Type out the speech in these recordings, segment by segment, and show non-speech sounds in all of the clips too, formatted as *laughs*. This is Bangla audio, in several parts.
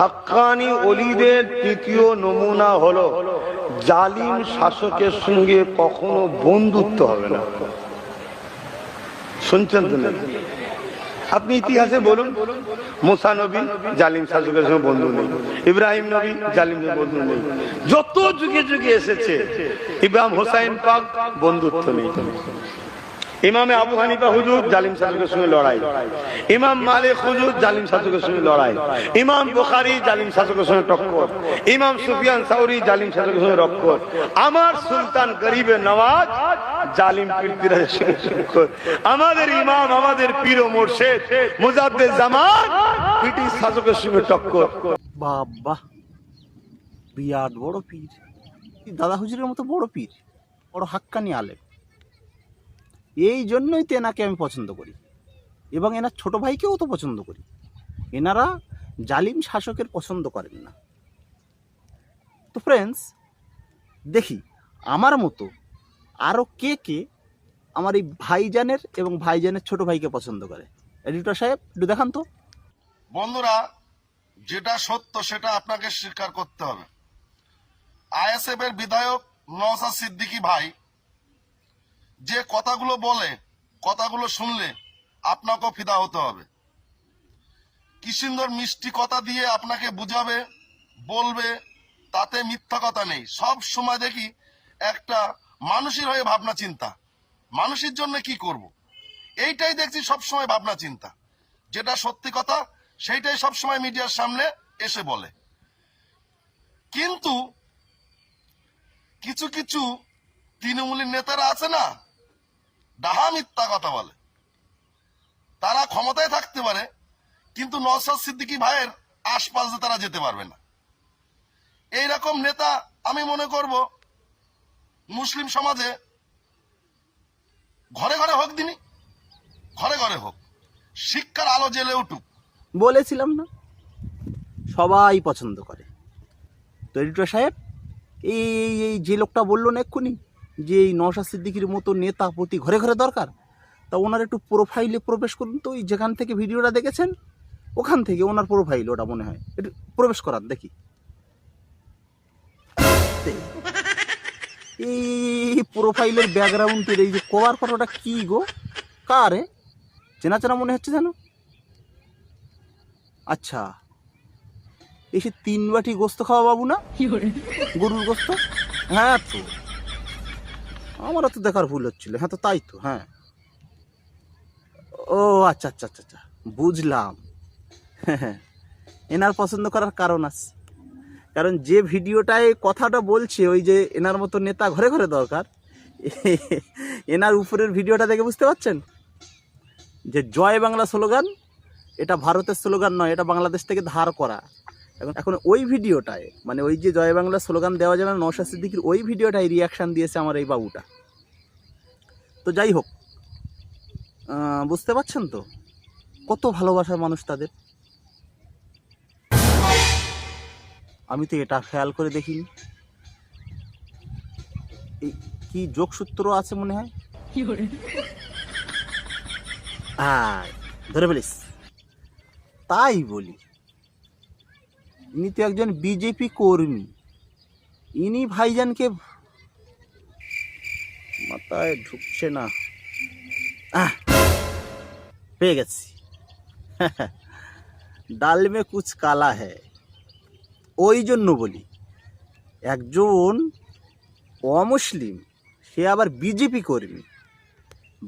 হাক্কানি অলিদের তৃতীয় নমুনা হলো জালিম শাসকের সঙ্গে কখনো বন্ধুত্ব হবে না। শুনছেন তো আপনি ইতিহাসে বলুন। মোসা নবী জালিম শাসকের সঙ্গে বন্ধু নেই। ইব্রাহিম নবী জালিম বন্ধু নেই। যত যুগে যুগে এসেছে, ইব্রাহিম হোসাইন পাক বন্ধুত্ব নেই। ইমামে আবু হানিফা হুজুর জালিম শাসকের সঙ্গে লড়াই। ইমাম মালিক হুজুর জালিম শাসকের সঙ্গে লড়াই। ইমাম বুখারী জালিম শাসকের সঙ্গে টক্কর। ইমাম সুফিয়ান সাউরি জালিম শাসকের সঙ্গে রক্কর। আমার সুলতান গরিবে নওয়াজ জালিম পীরপিরাজের সঙ্গে টক্কর। আমাদের ইমাম আমাদের পীর ও মোর্শেদ মুজাদ্দে জামান ব্রিটিশ শাসকের সঙ্গে টক্কর। বাবা, বিরাট বড় পীর। দাদা হুজুরের মতো বড় পীর, বড় হাক্কানি আলেম। এই জন্যই তো এনাকে আমি পছন্দ করি। এবং এনার ছোট ভাইকেও তো পছন্দ করি। এনারা জালিম শাসকের পছন্দ করেন না। তো ফ্রেন্ডস দেখি আমার মতো আরও কে কে আমার এই ভাইজানের এবং ভাইজানের ছোট ভাইকে পছন্দ করে। এডিটর সাহেব, একটু দেখান তো। বন্ধুরা, যেটা সত্য সেটা আপনাকে স্বীকার করতে হবে। আইএসএফ এর বিধায়ক নওসাদ সিদ্দিকী ভাই যে কথাগুলো বলে, কথাগুলো শুনলে আপনাকেও ফিদা হতে হবে। কি সুন্দর মিষ্টি কথা দিয়ে আপনাকে বুঝাবে, বলবে, তাতে মিথ্যা কথা নেই। সব সময় দেখি একটা মানুষের হয়ে ভাবনা চিন্তা। মানুষের জন্য কি করব? এইটাই দেখছি সব সময় ভাবনা চিন্তা। যেটা সত্যি কথা, সেইটাই সবসময় মিডিয়ার সামনে এসে বলে। কিন্তু কিছু কিছু তৃণমূলের নেতারা আছে না ডাহা মিথ্যা কথা বলে। তারা ক্ষমতায় থাকতে পারে, কিন্তু নওসাদ সিদ্দিকি ভাইয়ের আশপাশে তারা যেতে পারবে না। এইরকম নেতা আমি মনে করব, মুসলিম সমাজে ঘরে ঘরে হোক দিনই ঘরে ঘরে হোক, শিক্ষার আলো জেলে উঠুক। বলেছিলাম না? সবাই পছন্দ করে। তো এডিটর সাহেব, এই এই এই যে লোকটা বলল না এক্ষুনি? যে এই নওশাদ সিদ্দিকির মতো নেতা প্রতি ঘরে ঘরে দরকার তা ওনার একটু প্রোফাইলে প্রবেশ করুন তো ওই যেখান থেকে ভিডিওটা দেখেছেন ওখান থেকে ওনার প্রোফাইল ওটা মনে হয়। একটু প্রবেশ করান দেখি। এই প্রোফাইলের ব্যাকগ্রাউন্ডের এই যে কভার ফটোটা কি গো? কারে চেনা চেনা মনে হচ্ছে যেন? আচ্ছা। এসে তিন বাটি গোস্ত খাওয়া বাবু না? গরুর গোস্ত? হ্যাঁ তো। আমারও তো দেখার ভুল হচ্ছিল। হ্যাঁ তো তাই তো হ্যাঁ। ও আচ্ছা আচ্ছা আচ্ছা আচ্ছা বুঝলাম। হ্যাঁ এনার পছন্দ করার কারণ আছে। কারণ যে ভিডিওটায় কথাটা বলছে, ওই যে এনার মতো নেতা ঘরে ঘরে দরকার, এনার উপরের ভিডিওটা দেখে বুঝতে পারছেন? যে জয় বাংলা স্লোগান, এটা ভারতের স্লোগান নয়, এটা বাংলাদেশ থেকে ধার করা। এখন এখন ওই ভিডিওটায় মানে ওই যে জয় বাংলা স্লোগান দেওয়া যাবে না নৌশা সিদ্দিকির ওই ভিডিওটায় রিয়াকশান দিয়েছে আমার এই বাবুটা। তো যাই হোক বুঝতে পারছেন তো? কত ভালোবাসার মানুষ তাদের। আমি তো এটা খেয়াল করে দেখিনি। এই কি যোগসূত্র আছে মনে হয়? হ্যাঁ ধরে ফেলিস। তাই বলি। ইনি তো একজন বিজেপি কর্মী। ইনি ভাইজানকে মাথায় ঢুকছে না। পেয়ে গেছি। *laughs* ডাল মে কুচ কালা হ্যায়। ওই জন্য বলি, একজন অমুসলিম, সে আবার বিজেপি কর্মী।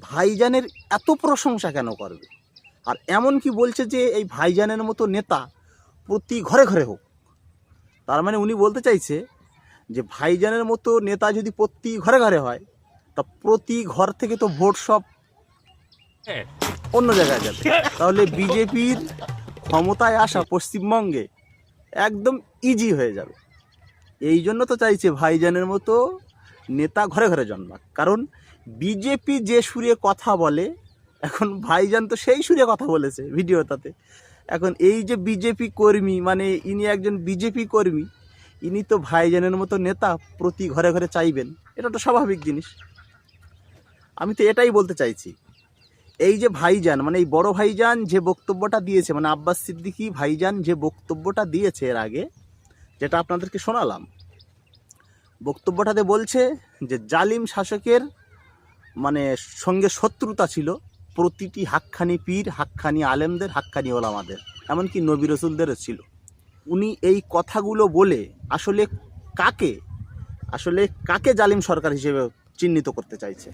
ভাইজানের এত প্রশংসা কেন করবে? আর এমন কি বলছে যে এই ভাইজানের মতো নেতা প্রতি ঘরে ঘরে হোক। তার মানে উনি বলতে চাইছে যে, ভাইজানের মতো নেতা যদি প্রতি ঘরে ঘরে হয়, তা প্রতি ঘর থেকে তো ভোট সব অন্য জায়গায় যাবে। তাহলে বিজেপির ক্ষমতায় আসা পশ্চিমবঙ্গে একদম ইজি হয়ে যাবে। এই জন্য তো চাইছে ভাইজানের মতো নেতা ঘরে ঘরে জন্মাক। কারণ বিজেপি যে সুরে কথা বলে, এখন ভাইজান তো সেই সুরে কথা বলেছে ভিডিওটাতে। এখন এই যে বিজেপি কর্মী মানে ইনি একজন বিজেপি কর্মী, ইনি তো ভাইজানের মতো নেতা প্রতি ঘরে ঘরে চাইবেন, এটা তো স্বাভাবিক জিনিস। আমি তো এটাই বলতে চাইছি। এই যে ভাইজান মানে এই বড় ভাইজান যে বক্তব্যটা দিয়েছে মানে আব্বাস সিদ্দিকী ভাইজান যে বক্তব্যটা দিয়েছে এর আগে, যেটা আপনাদেরকে শোনালাম, বক্তব্যটাতে বলছে যে জালিম শাসকের মানে সঙ্গে শত্রুতা ছিল প্রতিটি হাক্কানি পীর হাক্কানি আলেমদের হাক্কানি ওলামাদের। এমনকি নবী রসুলদেরও ছিল। উনি এই কথাগুলো বলে আসলে কাকে? আসলে কাকে জালিম সরকার হিসেবে চিহ্নিত করতে চাইছে?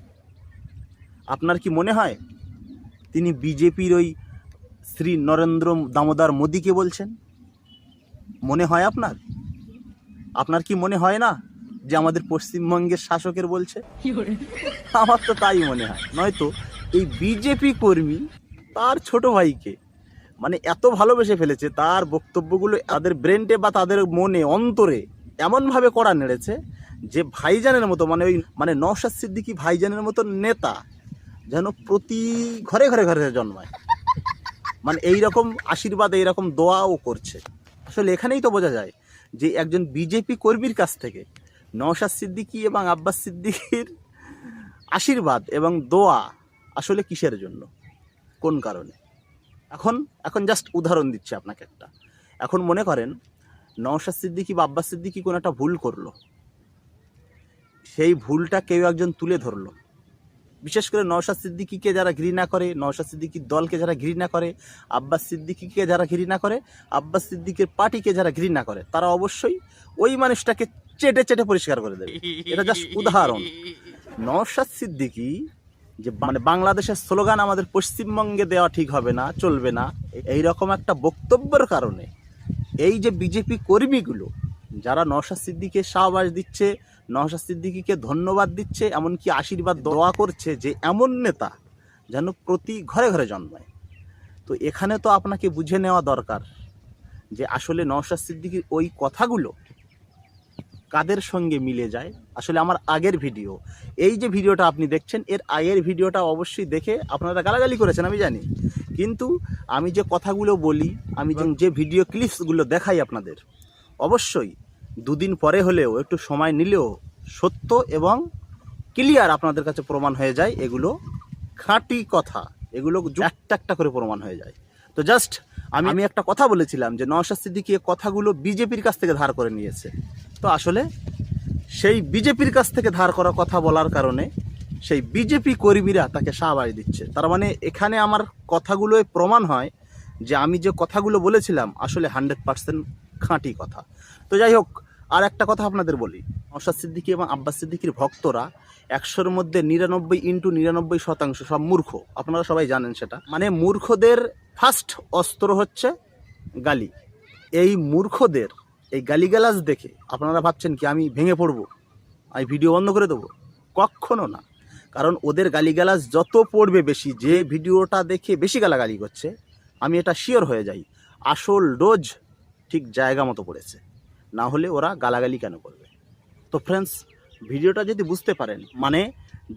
আপনার কি মনে হয় তিনি বিজেপির ওই শ্রী নরেন্দ্র দামোদর মোদীকে বলছেন? মনে হয় আপনার? আপনার কি মনে হয় না যে আমাদের পশ্চিমবঙ্গের শাসকের বলছে? আমার তো তাই মনে হয়। নয়তো এই বিজেপি কর্মী তার ছোট ভাইকে মানে এত ভালোবেসে ফেলেছে, তার বক্তব্যগুলো তাদের ব্রেনটে বা তাদের মনে, অন্তরে এমনভাবে করা নেড়েছে যে ভাইজানের মতো মানে ওই মানে নওশাদ সিদ্দিকী ভাইজানের মতো নেতা যেন প্রতি ঘরে ঘরে ঘরে জন্মায়। মানে এই রকম আশীর্বাদ, এইরকম দোয়াও করছে। আসলে এখানেই তো বোঝা যায় যে একজন বিজেপি কর্মীর কাছ থেকে নওশাদ সিদ্দিকী এবং আব্বাস সিদ্দিকীর আশীর্বাদ এবং দোয়া আসলে কিসের জন্য? কোন কারণে? এখন এখন জাস্ট উদাহরণ দিচ্ছি আপনাকে একটা। এখন মনে করেন, নওশাদ সিদ্দিকী বা আব্বাস সিদ্দিকী কোনো একটা ভুল করল। সেই ভুলটা কেউ একজন তুলে ধরলো। বিশেষ করে নওশাদ সিদ্দিকীকে যারা ঘৃণা করে, নওশাদ সিদ্দিকীর দলকে যারা ঘৃণা করে, আব্বাস সিদ্দিকীকে যারা ঘৃণা করে, আব্বাস সিদ্দিকের পার্টিকে যারা ঘৃণা করে, তারা অবশ্যই ওই মানুষটাকে চেটে চেটে পরিষ্কার করে দেবে। এটা জাস্ট উদাহরণ। নওশাদ সিদ্দিকী যে মানে বাংলাদেশের স্লোগান আমাদের পশ্চিমবঙ্গে দেওয়া ঠিক হবে না, চলবে না এই রকম একটা বক্তব্যের কারণে এই যে বিজেপি কর্মীগুলো, যারা নওশাদ সিদ্দিকে শাহবাস দিচ্ছে, নওশাদ সিদ্দিকিকে ধন্যবাদ দিচ্ছে, এমনকি আশীর্বাদ দোয়া করছে যে এমন নেতা যেন প্রতি ঘরে ঘরে জন্মায়। তো এখানে তো আপনাকে বুঝে নেওয়া দরকার যে আসলে নওশাদ সিদ্দিকির ওই কথাগুলো কাদের সঙ্গে মিলে যায়, আসলে আমার আগের ভিডিও। এই যে ভিডিওটা আপনি দেখছেন, এর আগের ভিডিওটা অবশ্যই দেখে আপনারা গালাগালি করেছেন, আমি জানি। কিন্তু আমি যে কথাগুলো বলি, আমি যে- ভিডিও ক্লিপসগুলো দেখাই আপনাদের, অবশ্যই দুদিন পরে হলেও, একটু সময় নিলেও সত্য এবং ক্লিয়ার আপনাদের কাছে প্রমাণ হয়ে যায়, এগুলো খাঁটি কথা। এগুলো একটা একটা করে প্রমাণ হয়ে যায়। তো জাস্ট আমি আমি একটা কথা বলেছিলাম যে নওশাদ সিদ্দিকী কথাগুলো বিজেপির কাছ থেকে ধার করে নিয়েছে। তো আসলে সেই বিজেপির কাছ থেকে ধার করা কথা বলার কারণে সেই বিজেপি কর্মীরা তাকে সাহবাস দিচ্ছে। তার মানে এখানে আমার কথাগুলোয় প্রমাণ হয় যে আমি যে কথাগুলো বলেছিলাম, আসলে হান্ড্রেড পার্সেন্ট খাঁটি কথা। তো যাই হোক, আর একটা কথা আপনাদের বলি। নওশাদ সিদ্দিকী এবং আব্বাস সিদ্দিকির ভক্তরা একশোর মধ্যে নিরানব্বই ইন্টু নিরানব্বই শতাংশ সব মূর্খ। আপনারা সবাই জানেন সেটা। মানে মূর্খদের ফার্স্ট অস্ত্র হচ্ছে গালি। এই মূর্খদের এই গালিগালাজ দেখে আপনারা ভাবছেন কি আমি ভেঙে পড়ব? আমি ভিডিও বন্ধ করে দেবো? কখনো না। কারণ ওদের গালিগালাজ যত পড়বে বেশি, যে ভিডিওটা দেখে বেশি গালাগালি করছে, আমি এটা শিওর হয়ে যাই। আসল ডোজ ঠিক জায়গা মতো পড়েছে। না হলে ওরা গালাগালি কেন করবে? তো ফ্রেন্ডস ভিডিওটা যদি বুঝতে পারেন মানে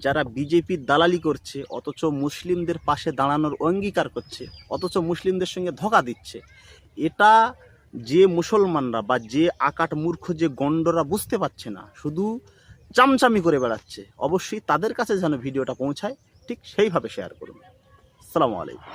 যারা বিজেপির দালালি করছে, অথচ মুসলিমদের পাশে দাঁড়ানোর অঙ্গীকার করছে, অথচ মুসলিমদের সঙ্গে ধোকা দিচ্ছে, এটা যে মুসলমানরা বা যে আকাট মূর্খ, যে গণ্ডরা বুঝতে পারছে না, শুধু চামচামি করে বেড়াচ্ছে, অবশ্যই তাদের কাছে যেন ভিডিওটা পৌঁছায়, ঠিক সেইভাবে শেয়ার করুন। আসসালামু আলাইকুম।